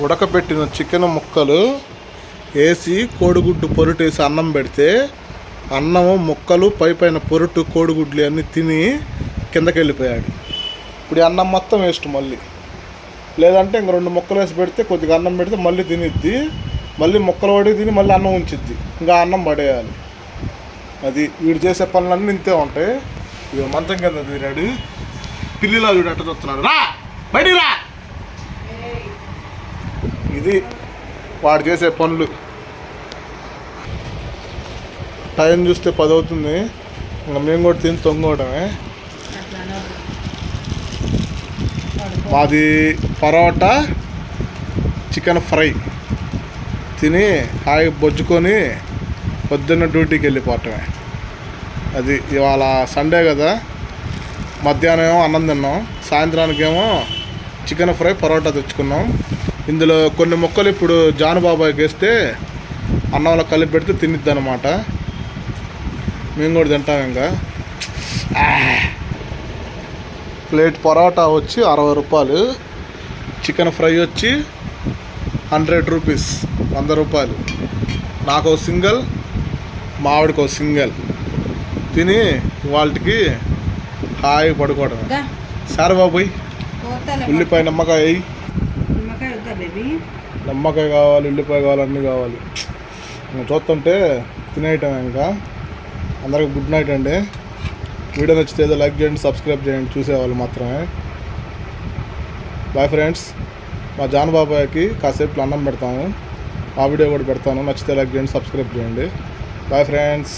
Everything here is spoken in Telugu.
ఉడకబెట్టిన చికెన్ ముక్కలు వేసి కోడిగుడ్డు పొరుటు వేసి అన్నం పెడితే అన్నము ముక్కలు పై పైన పొరుటు కోడిగుడ్లు అన్నీ తిని కిందకి వెళ్ళిపోయాడు ఇప్పుడు ఈ అన్నం మొత్తం వేస్ట్ మళ్ళీ. లేదంటే ఇంక రెండు ముక్కలు వేసి పెడితే కొద్దిగా అన్నం పెడితే మళ్ళీ తినిద్ది. మళ్ళీ ముక్కలు పడి తిని మళ్ళీ అన్నం ఉంచిద్ది. ఇంకా అన్నం పడేయాలి. అది వీడు చేసే పనులన్నీ ఇంతే ఉంటాయి. ఇది మంతం కింద తిరిగాడు పిల్లిలా వీడు అట్ట చూస్తున్నాడు. రా! బయటికి రా! ఇది వాడు చేసే పనులు. టైం చూస్తే పది అవుతుంది ఇంకా మేము కూడా తిని తొంగవడమే. మాది పరోటా చికెన్ ఫ్రై. తిని హాయి బొజ్జుకొని పొద్దున్న డ్యూటీకి వెళ్ళిపోవటమే. అది ఇవాళ సండే కదా. మధ్యాహ్నం ఏమో అన్నం తిన్నాం. సాయంత్రానికి ఏమో చికెన్ ఫ్రై పరోటా తెచ్చుకున్నాం. ఇందులో కొన్ని ముక్కలు ఇప్పుడు జాను బాబాయ్కి వేస్తే అన్నంలో కలిపి పెడితే తినిద్ది అనమాట మేము కూడా తింటాం ఇంకా. ప్లేట్ పరోటా వచ్చి అరవై రూపాయలు. చికెన్ ఫ్రై వచ్చి హండ్రెడ్ రూపీస్ వంద రూపాయలు. నాకు సింగిల్ మావిడికి ఒక సింగిల్. తిని వాళ్ళకి హాయి పడుకోవడం సార్ బాబోయ్ పోతాలే. ఉల్లిపాయ నిమ్మకాయ. నిమ్మకాయ కావాలి ఉల్లిపాయ కావాలి అన్నీ కావాలి. చూస్తుంటే తినేయటం ఇంకా. అందరికి గుడ్ నైట్ అండి. వీడియో నచ్చితే ఏదో లైక్ చేయండి సబ్స్క్రైబ్ చేయండి చూసేవాళ్ళు మాత్రమే. బాయ్ ఫ్రెండ్స్ మా జాన్ బాబాయ్కి కాసేపు అన్నం పెడతాము. ఆ వీడియో కూడా పెడతాను. నచ్చితే లైక్ చేయండి సబ్స్క్రైబ్ చేయండి. Bye friends